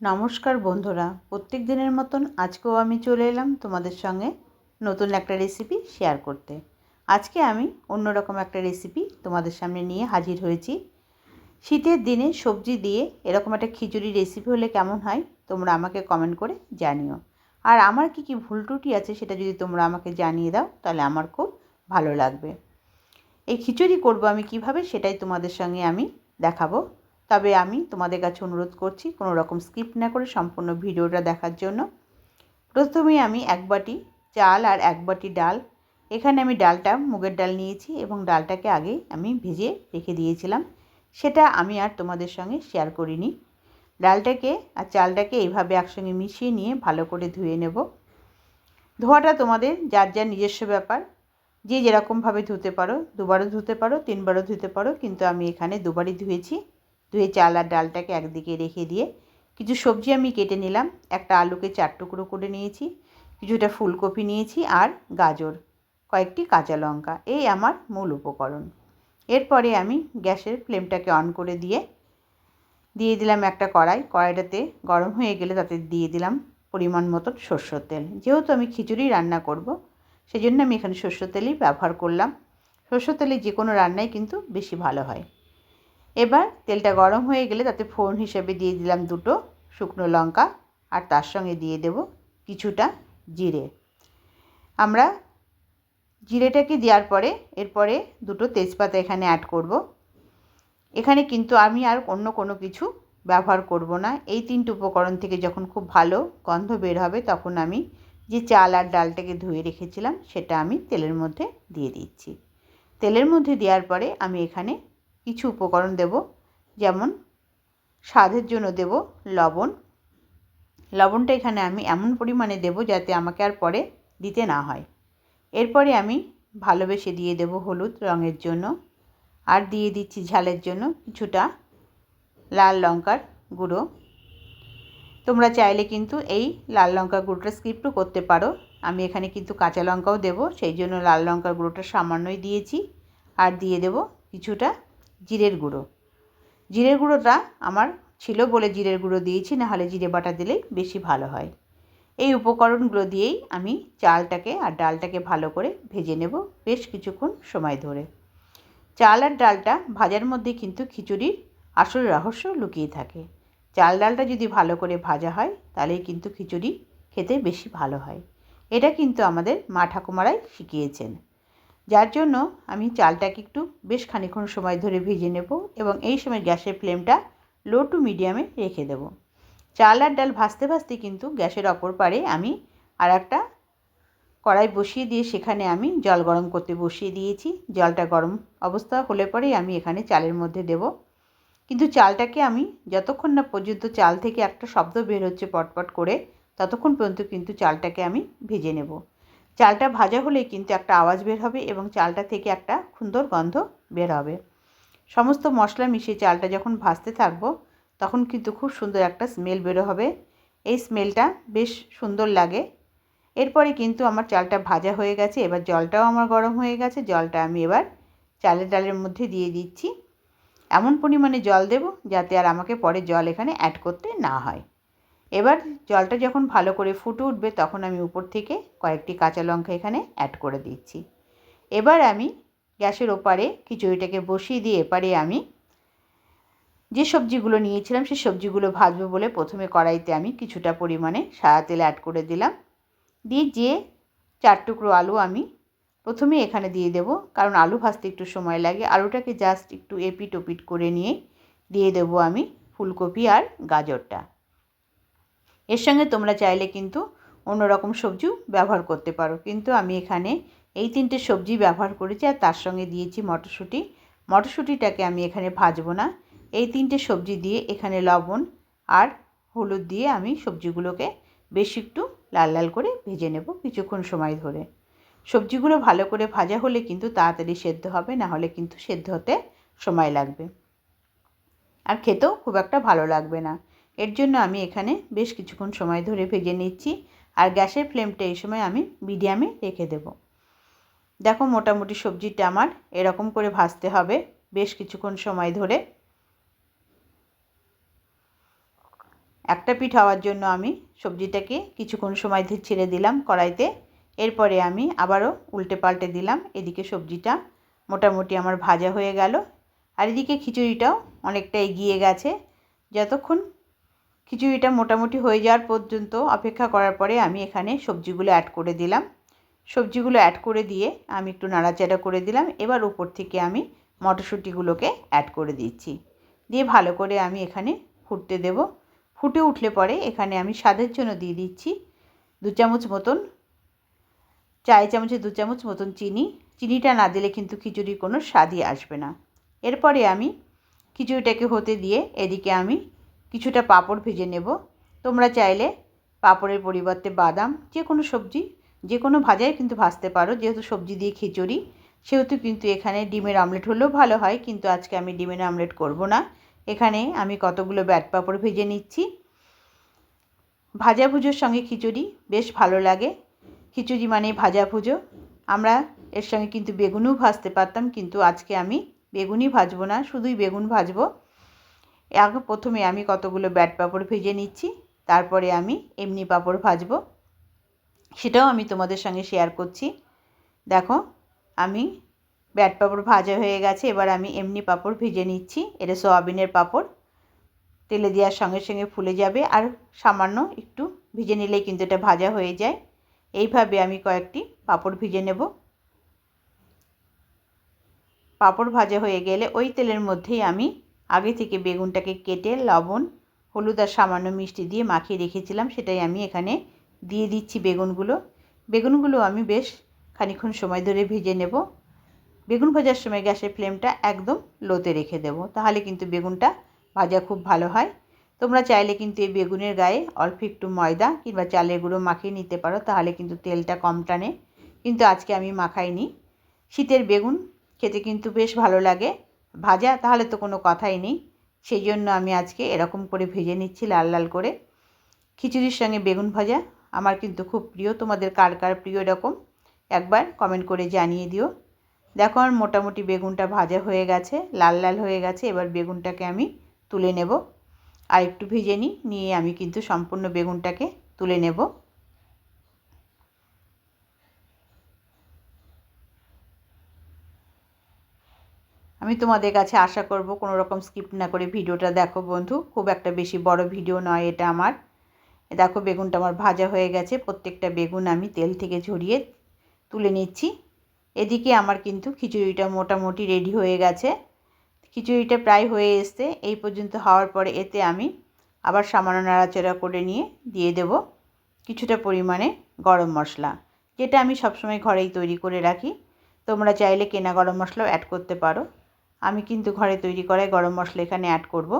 নমস্কার বন্ধুরা, প্রত্যেক দিনের মতন আজকেও আমি চলে এলাম তোমাদের সঙ্গে নতুন একটা রেসিপি শেয়ার করতে। আজকে আমি অন্যরকম একটা রেসিপি তোমাদের সামনে নিয়ে হাজির হয়েছি। শীতের দিনে সবজি দিয়ে এরকম একটা খিচুড়ি রেসিপি হলে কেমন হয় তোমরা আমাকে কমেন্ট করে জানিও। আর আমার কি কি ভুল ত্রুটি আছে সেটা যদি তোমরা আমাকে জানিয়ে দাও, তাহলে আমার খুব ভালো লাগবে। এই খিচুড়ি করব আমি কীভাবে সেটাই তোমাদের সঙ্গে আমি দেখাবো। তবে আমি তোমাদের কাছে অনুরোধ করছি কোনো রকম স্কিপ না করে সম্পূর্ণ ভিডিওটা দেখার জন্য। প্রথমে আমি এক বাটি চাল আর এক বাটি ডাল। এখানে আমি ডালটা মুগের ডাল নিয়েছি এবং ডালটাকে আগে আমি ভেজে রেখে দিয়েছিলাম। সেটা আমি আর তোমাদের সঙ্গে শেয়ার করিনি। ডালটাকে আর চালটাকে এইভাবে একসঙ্গে মিশিয়ে নিয়ে ভালো করে ধুয়ে নেব। ধোয়াটা তোমাদের যার যার নিজস্ব ব্যাপার। যে যেরকমভাবে ধুতে পারো, দুবারও ধুতে পারো, তিনবারও ধুতে পারো, কিন্তু আমি এখানে দুবারই ধুয়েছি। ধুয়ে চাল আর ডালটাকে একদিকে রেখে দিয়ে কিছু সবজি আমি কেটে নিলাম। একটা আলুকে চার টুকরো করে নিয়েছি, কিছুটা ফুলকপি নিয়েছি আর গাজর, কয়েকটি কাঁচা লঙ্কা। এই আমার মূল উপকরণ। এরপরে আমি গ্যাসের ফ্লেমটাকে অন করে দিয়ে দিয়ে দিলাম একটা কড়াই। কড়াইটাতে গরম হয়ে গেলে তাতে দিয়ে দিলাম পরিমাণ মতন সর্ষের তেল। যেহেতু আমি খিচুড়ি রান্না করব সেই জন্য আমি এখানে সর্ষের তেলই ব্যবহার করলাম। সর্ষের তেলে যে কোনো রান্নাই কিন্তু বেশি ভালো হয়। এবার তেলটা গরম হয়ে গেলে তাতে ফোড়ন হিসেবে দিয়ে দিলাম দুটো শুকনো লঙ্কা আর তার সঙ্গে দিয়ে দেব কিছুটা জিরে। আমরা জিরেটাকে দেওয়ার পরে এরপরে দুটো তেজপাতা এখানে অ্যাড করব। এখানে কিন্তু আমি আর অন্য কোনো কিছু ব্যবহার করব না। এই তিনটে উপকরণ থেকে যখন খুব ভালো গন্ধ বের হবে তখন আমি যে চাল আর ডালটাকে ধুয়ে রেখেছিলাম সেটা আমি তেলের মধ্যে দিয়ে দিচ্ছি। তেলের মধ্যে দেওয়ার পরে আমি এখানে কিছু উপকরণ দেব, যেমন স্বাদের জন্য দেব লবণ। লবণটা এখানে আমি এমন পরিমাণে দেব যাতে আমাকে আর পরে দিতে না হয়। এরপরে আমি ভালোবেসে দিয়ে দেব হলুদ রঙের জন্য আর দিয়ে দিচ্ছি ঝালের জন্য কিছুটা লাল লঙ্কার গুঁড়ো। তোমরা চাইলে কিন্তু এই লাল লঙ্কার গুঁড়োটা স্কিপও করতে পারো। আমি এখানে কিন্তু কাঁচা লঙ্কাও দেবো, সেই জন্য লাল লঙ্কার গুঁড়োটা সামান্যই দিয়েছি। আর দিয়ে দেব কিছুটা জিরের গুঁড়ো। জিরের গুঁড়োটা আমার ছিল বলে জিরের গুঁড়ো দিয়েছি, নাহলে জিরে বাটা দিলেই বেশি ভালো হয়। এই উপকরণগুলো দিয়েই আমি চালটাকে আর ডালটাকে ভালো করে ভেজে নেব বেশ কিছুক্ষণ সময় ধরে। চাল আর ডালটা ভাজার মধ্যে কিন্তু খিচুড়ির আসল রহস্য লুকিয়ে থাকে। চাল ডালটা যদি ভালো করে ভাজা হয়, তাহলেই কিন্তু খিচুড়ি খেতে বেশি ভালো হয়। এটা কিন্তু আমাদের মা ঠাকুমারাই শিখিয়েছেন। যার জন্য আমি চালটাকে একটু বেশ খানিক্ষণ সময় ধরে ভেজে নেব এবং এই সময় গ্যাসের ফ্লেমটা লো টু মিডিয়ামে রেখে দেব। চাল আর ডাল ভাজতে ভাজতে কিন্তু গ্যাসের অপর পারে আমি আর একটা কড়াই বসিয়ে দিয়ে সেখানে আমি জল গরম করতে বসিয়ে দিয়েছি। জলটা গরম অবস্থা হলে পরেই আমি এখানে চালের মধ্যে দেব। কিন্তু চালটাকে আমি যতক্ষণ না পর্যন্ত চাল থেকে একটা শব্দ বের হচ্ছে পটপট করে, ততক্ষণ পর্যন্ত কিন্তু চালটাকে আমি ভেজে নেব। চালটা ভাজা হলে কিন্তু একটা আওয়াজ বের হবে এবং চালটা থেকে একটা সুন্দর গন্ধ বের হবে। সমস্ত মশলা মিশিয়ে চালটা যখন ভাজতে থাকব, তখন কিন্তু খুব সুন্দর একটা স্মেল বেরো হবে। এই স্মেলটা বেশ সুন্দর লাগে। এরপরে কিন্তু আমার চালটা ভাজা হয়ে গেছে, এবার জলটাও আমার গরম হয়ে গেছে, জলটা আমি এবার চালের ডালের মধ্যে দিয়ে দিচ্ছি। এমন পরিমাণে জল দেব যাতে আর আমাকে পরে জল এখানে অ্যাড করতে না হয়। এবার জলটা যখন ভালো করে ফুটে উঠবে, তখন আমি উপর থেকে কয়েকটি কাঁচা লঙ্কা এখানে অ্যাড করে দিচ্ছি। এবার আমি গ্যাসের ওপারে খিচুড়িটাকে বসিয়ে দিয়ে এপারে আমি যে সবজিগুলো নিয়েছিলাম সেই সবজিগুলো ভাজবো বলে প্রথমে কড়াইতে আমি কিছুটা পরিমাণে সাদা তেল অ্যাড করে দিলাম। দিয়ে যে চার টুকরো আলু আমি প্রথমে এখানে দিয়ে দেব, কারণ আলু ভাজতে একটু সময় লাগে। আলুটাকে জাস্ট একটু এপিট ওপিট করে নিয়ে দিয়ে দেব আমি ফুলকপি আর গাজরটা। এর সঙ্গে তোমরা চাইলে কিন্তু অন্য রকম সবজিও ব্যবহার করতে পারো। কিন্তু আমি এখানে এই তিনটে সবজি ব্যবহার করেছি আর তার সঙ্গে দিয়েছি মটরশুঁটি। মটরশুঁটিটাকে আমি এখানে ভাজবো না। এই তিনটে সবজি দিয়ে এখানে লবণ আর হলুদ দিয়ে আমি সবজিগুলোকে বেশ একটু লাল লাল করে ভেজে নেব কিছুক্ষণ সময় ধরে। সবজিগুলো ভালো করে ভাজা হলে কিন্তু তাড়াতাড়ি সেদ্ধ হবে, না হলে কিন্তু সেদ্ধ হতে সময় লাগবে। আর খেতেও খুব একটা ভালো লাগবে না। এর জন্য আমি এখানে বেশ কিছুক্ষণ সময় ধরে ভেজে নিচ্ছি আর গ্যাসের ফ্লেমটা এই সময় আমি মিডিয়ামে রেখে দেব। দেখো মোটামুটি সবজিটা আমার এরকম করে ভাজতে হবে বেশ কিছুক্ষণ সময় ধরে। একটা পিঠ হওয়ার জন্য আমি সবজিটাকে কিছুক্ষণ সময় ধরে ছেড়ে দিলাম কড়াইতে। এরপরে আমি আবারও উল্টে পাল্টে দিলাম, এদিকে সবজিটা মোটামুটি আমার ভাজা হয়ে গেল। আর এদিকে খিচুড়িটাও অনেকটা এগিয়ে গেছে। যতক্ষণ খিচুড়িটা মোটামুটি হয়ে যাওয়ার পর্যন্ত অপেক্ষা করার পরে আমি এখানে সবজিগুলো অ্যাড করে দিলাম। সবজিগুলো অ্যাড করে দিয়ে আমি একটু নাড়াচাড়া করে দিলাম। এবার উপর থেকে আমি মটরশুঁটিগুলোকে অ্যাড করে দিচ্ছি। দিয়ে ভালো করে আমি এখানে ফুটতে দেব। ফুটে উঠলে পরে এখানে আমি স্বাদের জন্য দিয়ে দিচ্ছি দু চামচ মতন চায় চামচে দু চামচ মতন চিনি। চিনিটা না দিলে কিন্তু খিচুড়ির কোনো স্বাদই আসবে না। এরপরে আমি খিচুড়িটাকে হতে দিয়ে এদিকে আমি কিছুটা পাঁপড় ভেজে নেব। তোমরা চাইলে পাঁপড়ের পরিবর্তে বাদাম, যে কোনো সবজি, যে কোনো ভাজাই কিন্তু ভাজতে পারো। যেহেতু সবজি দিয়ে খিচুড়ি, সেহেতু কিন্তু এখানে ডিমের আমলেট হলেও ভালো হয়, কিন্তু আজকে আমি ডিমের আমলেট করব না। এখানে আমি কতগুলো ব্যাট পাঁপড় ভেজে নিচ্ছি। ভাজা ভুজোর সঙ্গে খিচুড়ি বেশ ভালো লাগে। খিচুড়ি মানে ভাজা ভুজো আমরা এর সঙ্গে কিন্তু বেগুনও ভাজতে পারতাম, কিন্তু আজকে আমি বেগুনই ভাজবো না, শুধুই বেগুন ভাজবো। আগে প্রথমে আমি কতগুলো ব্যাট পাঁপড় ভেজে নিচ্ছি, তারপরে আমি এমনি পাঁপড় ভাজব। সেটাও আমি তোমাদের সঙ্গে শেয়ার করছি। দেখো, আমি ব্যাট পাঁপড় ভাজা হয়ে গেছে, এবার আমি এমনি পাঁপড় ভেজে নিচ্ছি। এটা সোয়াবিনের পাঁপড়। তেলে দেওয়ার সঙ্গে সঙ্গে ফুলে যাবে, আর সামান্য একটু ভিজে নিলেই কিন্তু এটা ভাজা হয়ে যায়। এইভাবে আমি কয়েকটি পাঁপড় ভিজে নেব। পাঁপড় ভাজা হয়ে গেলে ওই তেলের মধ্যেই আমি আগে থেকে বেগুনটাকে কেটে, লবণ, হলুদ আর সামান্য মিষ্টি দিয়ে মাখিয়ে রেখেছিলাম, সেটাই আমি এখানে দিয়ে দিচ্ছি বেগুনগুলো। বেগুনগুলো আমি বেশ খানিক্ষণ সময় ধরে ভেজে নেব। বেগুন ভাজার সময় গ্যাসের ফ্লেমটা একদম লোতে রেখে দেবো, তাহলে কিন্তু বেগুনটা ভাজা খুব ভালো হয়। তোমরা চাইলে কিন্তু এই বেগুনের গায়ে অল্প একটু ময়দা কিংবা চালের গুঁড়ো মাখিয়ে নিতে পারো, তাহলে কিন্তু তেলটা কম টানে। কিন্তু আজকে আমি মাখাইনি। শীতের বেগুন খেতে কিন্তু বেশ ভালো লাগে। ভাজা, তাহলে তো কোনো কথাই নেই। সেই জন্য আমি আজকে এরকম করে ভেজে নিচ্ছি লাল লাল করে। খিচুড়ির সঙ্গে বেগুন ভাজা, আমার কিন্তু খুব প্রিয়। তোমাদের কার কার প্রিয় এরকম, একবার কমেন্ট করে জানিয়ে দিও। দেখো আমার মোটামুটি বেগুনটা ভাজা হয়ে গেছে, লাল লাল হয়ে গেছে। এবার বেগুনটাকে আমি তুলে নেব। আর একটু ভেজে নিই, নিয়ে আমি কিন্তু সম্পূর্ণ বেগুনটাকে তুলে নেব। আমি তোমাদের কাছে আশা করব কোনো রকম স্কিপ না করে ভিডিওটা দেখো বন্ধু। খুব একটা বেশি বড় ভিডিও নয় এটা আমার। দেখো বেগুনটা আমার ভাজা হয়ে গেছে, প্রত্যেকটা বেগুন আমি তেল থেকে ঝরিয়ে তুলে নিচ্ছি। এদিকে আমার কিন্তু খিচুড়িটা মোটামুটি রেডি হয়ে গেছে। খিচুড়িটা প্রায় হয়ে এসছে, এই পর্যন্ত হওয়ার পরে এতে আমি আবার সামান্য নাড়াচাড়া করে নিয়ে দিয়ে দেব কিছুটা পরিমাণে গরম মশলা, যেটা আমি সবসময় ঘরেই তৈরি করে রাখি। তোমরা চাইলে কেনা গরম মশলাও অ্যাড করতে পারো। আমি কিন্তু ঘরে তৈরি করাই গরম মশলা এখানে অ্যাড করব।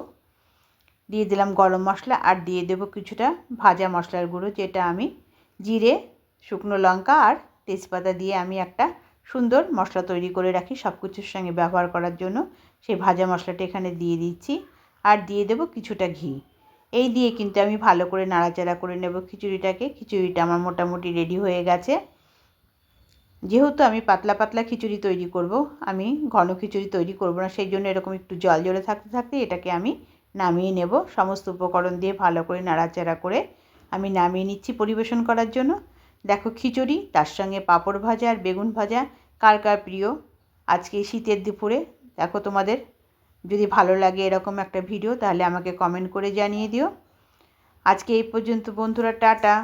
দিয়ে দিলাম গরম মশলা আর দিয়ে দেব কিছুটা ভাজা মশলার গুঁড়ো, যেটা আমি জিরে, শুকনো লঙ্কা আর তেজপাতা দিয়ে আমি একটা সুন্দর মশলা তৈরি করে রাখি সব কিছুর সঙ্গে ব্যবহার করার জন্য। সেই ভাজা মশলাটা এখানে দিয়ে দিচ্ছি আর দিয়ে দেব কিছুটা ঘি। এই দিয়ে কিন্তু আমি ভালো করে নাড়াচাড়া করে নেব খিচুড়িটাকে। খিচুড়িটা আমার মোটামুটি রেডি হয়ে গেছে। যেহেতু আমি পাতলা পাতলা খিচুড়ি তৈরি করব, আমি ঘন খিচুড়ি তৈরি করব না, সেই জন্য এরকম একটু জল জলে থাকতে থাকতে এটাকে আমি নামিয়ে নেব। সমস্ত উপকরণ দিয়ে ভালো করে নাড়াচাড়া করে আমি নামিয়ে নিচ্ছি পরিবেশন করার জন্য। দেখো খিচুড়ি, তার সঙ্গে পাঁপড় ভাজা আর বেগুন ভাজা কার কার প্রিয়? আজকে শীতের দুপুরে। দেখো তোমাদের, যদি ভালো লাগে এরকম একটা ভিডিও তাহলে আমাকে কমেন্ট করে জানিয়ে দিও। আজকে এই পর্যন্ত বন্ধুরা, টাটা।